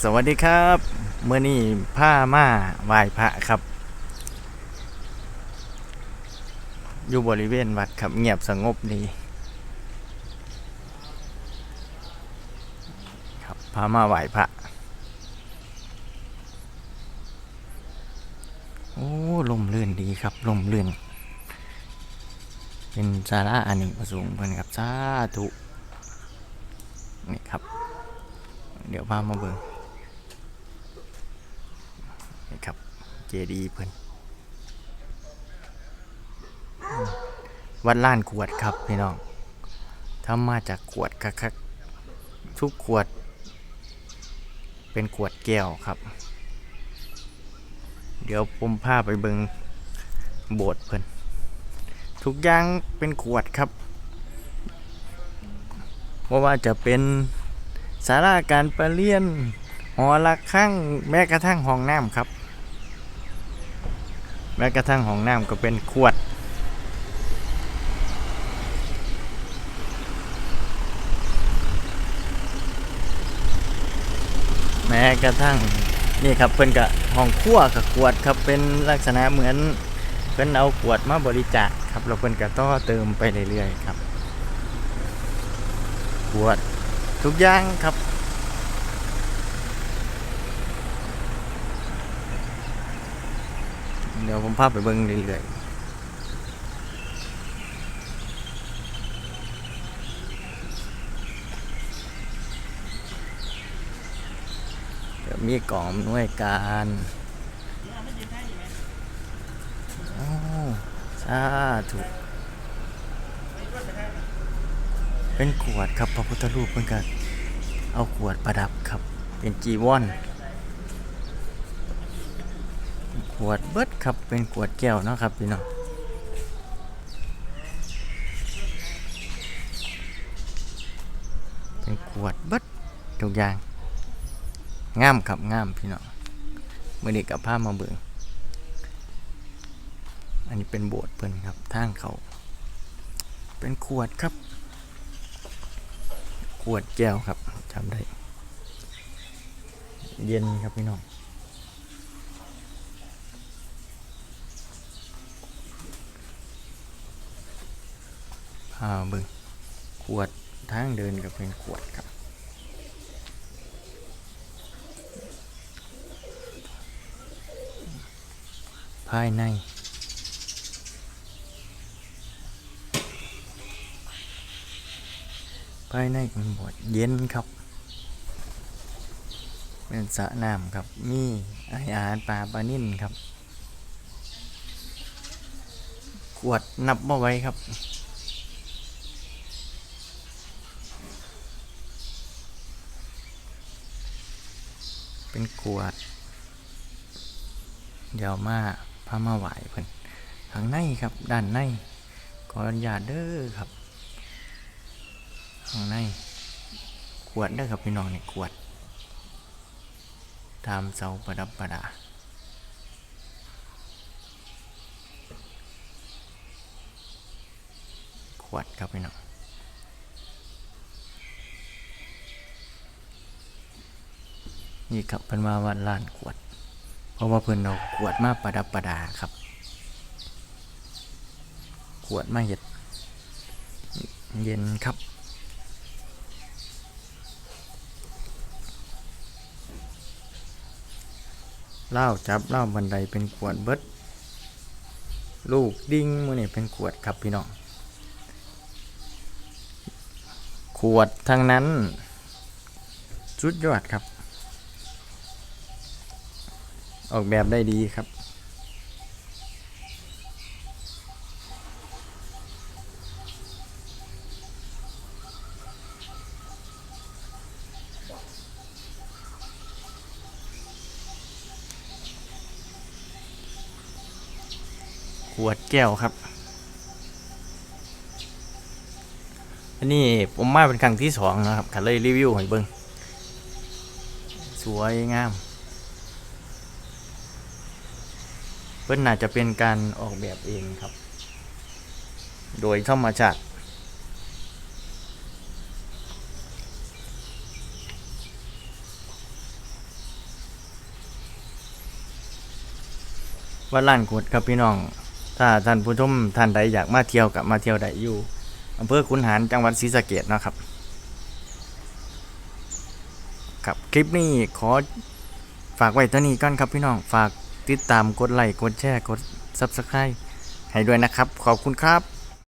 สวัสดีครับเมื่อนี้ผ้ามาไหว้พระครับ อยู่บริเวณวัดครับเงียบสงบดีครับพามาไหว้พระโอ้ลมเลื่อนดีครับลมเลื่อนเป็นสาระอันหนึ่งประสงเพิ่นครับสาธุนี่ครับ เดี๋ยวพามาเบิ่งนี่ครับ เจดีย์เพิ่นวัดล้านขวดครับพี่น้องทำมาจากขวดคักๆทุกขวด เป็นขวดแก้วครับ เดี๋ยวผมพาไปเบิงโบสถ์เพิ่นทุกอย่างเป็นขวดครับเพราะว่าจะเป็นสาราการประเรียนหอระฆังแม้กระทั่งห้องน้ำครับ แม้กระทั่งห้องน้ำก็เป็นขวด แม้กระทั่งนี่ครับเพิ่นกับห้องครัวกับขวดครับเป็นลักษณะเหมือนเพิ่นเอาขวดมาบริจาคครับแล้วเพิ่นก็ต่อเติมไปเรื่อยๆครับขวดทุกอย่างครับ เดี๋ยวผมพาไปเบิ้งเรื่อยๆเดี๋ยวมีกล่องอำนวยการอ้สาธุเป็นขวดครับพระพุทธรูปเพิ่นก็เอาขวดประดับครับ เป็นจีวรข วดเบิดครับเป็นขวดแก้วเนาะครับพี่น้องเป็นขวดเบิดทุกอย่างงามครับงามพี่น้องมื่อนี้กับผ้ามาเบิงอันนี้เป็นโบสถ์เพิ่นครับทางเขา เป็นขวดครับ ขวดแก้วครับจำได้ เย็นครับพี่น้อง พาเบึงขวดทางเดินก็เป็นขวดครับภายในภายในเป็นบดเย็นครับ เป็นสระน้ำครับ มีอาหารปลาปลานิ่นครับ ขวดนับมาไว้ครับ เป็นขวด เดี๋ยวมาพามาไหวเพิ่นข้างในครับด้านในขออนุญาตเด้อครับข้างในขวดได้อครับพี่น้องเนี่ยขวด ตามเสาประดับประดาขวดครับพี่น้อง นี่ครับเพิ่นมาวัดล้านขวด เพราะว่าเพิ่นเอาขวดมาประดับประดาครับ ขวดมาเห็ด เย็นครับเล่าจับเล่าบันไดเป็นขวดเบิด ลูกดิ้งมือนี่เป็นขวดครับพี่น้อง ขวดทั้งนั้น สุดยอดครับ ออกแบบได้ดีครับ ขวดแก้วครับ อันนี้ผมมาเป็นครั้งที่สองนะครับขันเลยรีวิวให้เบิ้งสวยงาม พิ่นน่าจะเป็นการออกแบบเองครับ โดยธรรมชาติวัดล้านขุดครับพี่น้อง ถ้าท่านผู้ชมท่านใดอยากมาเที่ยวกับมาเที่ยวได้อยู่อำเภอขุนหารจังหวัดศรีสะเกดนะครับ ครับคลิปนี้ขอฝากไว้เท่นี้ก่อนครับพี่น้องฝาก ติดตามกดไลค์กดแชร์กด Subscribe ให้ด้วยนะครับ ขอบคุณครับ